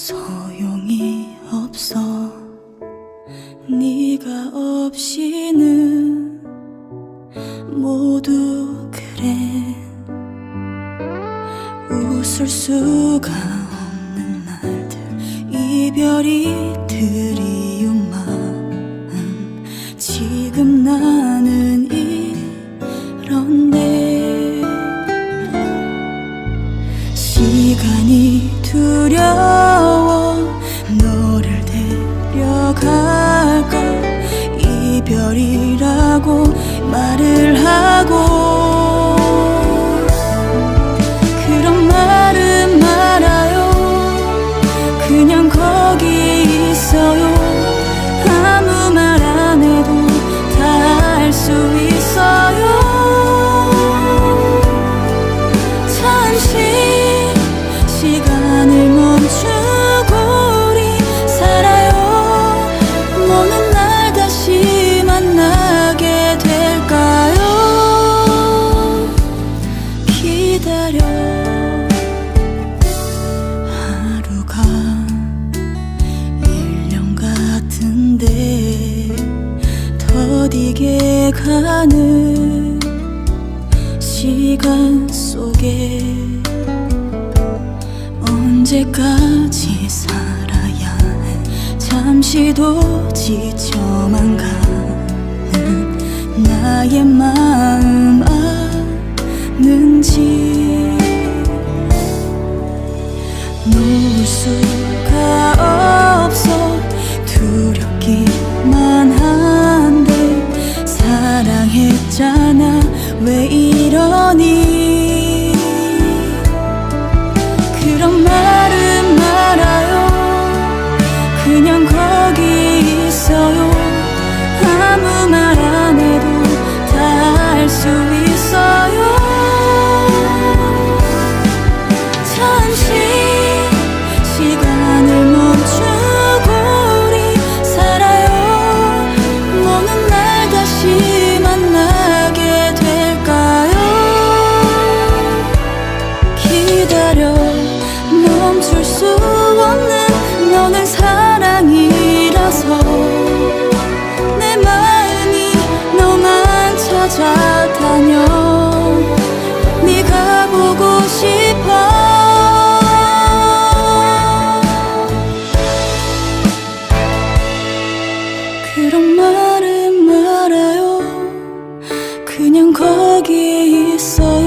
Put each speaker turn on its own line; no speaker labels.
소용이 없어. 네가 없이는 모두 그래. 웃을 수가 없는 날들 이별이 들이 이별이라고 말을 하고 가는 시간 속에 언제까지 살아야 해? 잠시도 지쳐만 가는 나의 마음 아는지 여기 있어요. 아무 말 안 해도 다 알 수 있어 내 마음이 너만 찾아다녀. 네가 보고 싶어. 그런 말은 말아요. 그냥 거기 있어